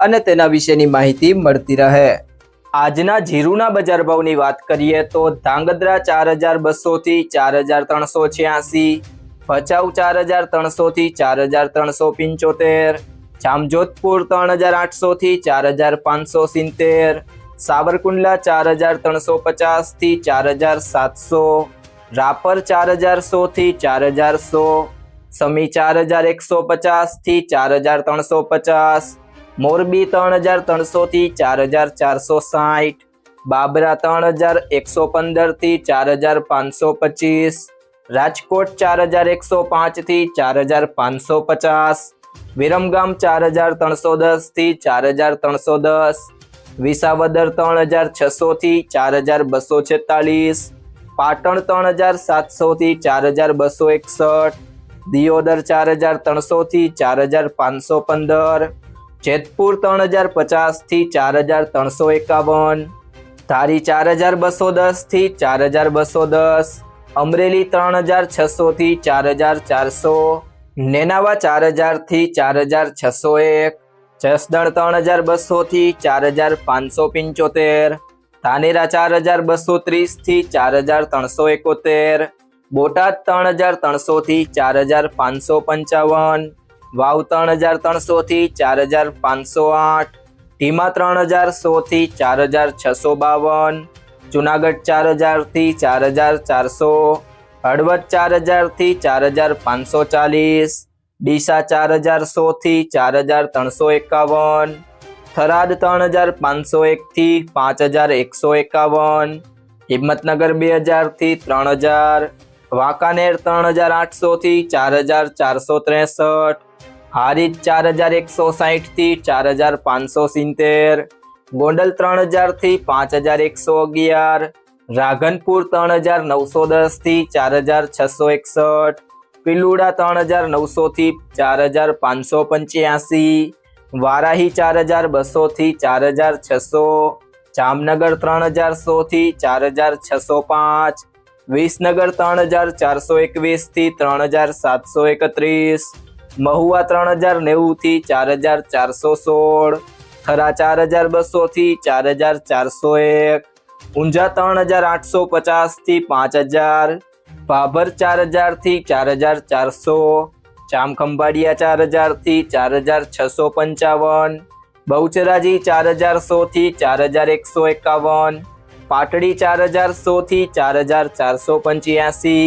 અને તેના વિશેની માહિતી મળતી રહે આજના જીરુના બજાર ભાવની વાત કરીએ તો ધાંગધ્રા ચાર હજાર બસો થી ચાર હજાર ત્રણસો છ્યાસી ભચાઉ ચાર હજાર ત્રણસો થી ચાર હજાર ત્રણસો પંચોતેર જામજોધપુર ત્રણ હજાર આઠસો થી ચાર હજાર પાંચસો સિત્તેર સાવરકુંડલા ચાર હજાર ત્રણસો પચાસથી ચાર હજાર સાતસો રાપર ચાર હજાર સો થી ચાર હજાર સો સમી ચાર હજાર એકસો પચાસથી ચાર હજાર ત્રણસો પચાસ મોરબી ત્રણ હજાર ત્રણસો થી ચાર હજાર ચારસો સાઠ બાબરા ત્રણ હજાર એકસો પંદરથી ચાર હજાર પાંચસો પચીસ રાજકોટ ચાર હજાર એકસો પાંચથી ચાર હજાર પાંચસો પચાસ વિરમગામ ચાર હજાર ત્રણસો દસથી ચાર હજાર ત્રણસો દસ વિસાવદર ત્રણ હજાર છસો થી ચાર હજાર બસો છેતાલીસ પાટણ ત્રણ હજાર સાતસો થી ચાર હજાર બસો એકસઠ દિયોદર ચાર હજાર ત્રણસો થી ચાર હજાર પાંચસો પંદર જેતપુર ત્રણ હજાર પચાસથી ચાર હજાર ત્રણસો એકાવન ધારી ચાર હજાર બસો દસથી ચાર હજાર બસો દસ અમરેલી ત્રણ હજાર છસોથી ચાર હજાર ચારસો નેનાવા ચાર હજારથી ચાર હજાર છસો એક જસદણ ત્રણ હજાર બસોથી ચાર હજાર પાંચસો પંચોતેર ધાનેરા ચાર હજાર બસો ત્રીસથી ચાર હજાર ત્રણસો એકોતેર બોટાદ ત્રણ હજાર ત્રણસોથી ચાર હજાર પાંચસો પંચાવન વાવ ત્રણ હજાર ત્રણસો થી ચાર હજાર પાંચસો આઠ ધીમા ત્રણ હજાર સો થી ચાર હજાર છસો બાવન, જુનાગઢ ચાર હજારથી ચાર હજાર ચારસો, હળવદ ચાર હજારથી ચાર હજાર પાંચસો ચાલીસ, ડીસા ચાર હજાર સો થી ચાર હજાર ત્રણસો એકાવન, થરાદ ત્રણ હજાર પાંચસો એક થી પાંચ હજાર એકસો એકાવન, હિંમતનગર બે હજારથી ત્રણ હજાર, વાંકાનેર ત્રણ હજાર આઠસો થી ચાર હજાર ચારસો ત્રેસઠ હારીજ ચાર હજાર એકસો સાહીઠથી ચાર હજાર પાંચસો સિત્તેર, ગોંડલ ત્રણ હજારથી પાંચ હજાર એકસો અગિયાર, રાધનપુર ત્રણ હજાર નવસો દસથી ચાર હજાર છસો એકસઠ, પિલુડા ત્રણ હજાર નવસો થી ચાર હજાર પાંચસો પંચ્યાસી, વારાહી ચાર હજાર બસો થી ચાર હજાર છસો, જામનગર ત્રણ હજાર સો થી ચાર હજાર છસો પાંચ, વિસનગર ત્રણ હજાર ચારસો એકવીસથી ત્રણ હજાર સાતસો એકત્રીસ મહુવા ત્રણ હજાર નેવું થી ચાર હજાર ચારસો સોળ, થરા ચાર હજાર બસો થી ચાર હજાર ચારસો એક, ઊંઝા ત્રણ હજાર આઠસો પચાસથી પાંચ હજાર, ભાભર ચાર હજારથી ચાર હજાર ચારસો ચામખંભાળિયા ચાર હજારથી ચાર હજાર છસો પંચાવન, બહુચરાજી ચાર હજાર સો થી ચાર હજાર એકસો એકાવન, પાટડી ચાર હજાર સો થી ચાર હજાર ચારસો પંચ્યાસી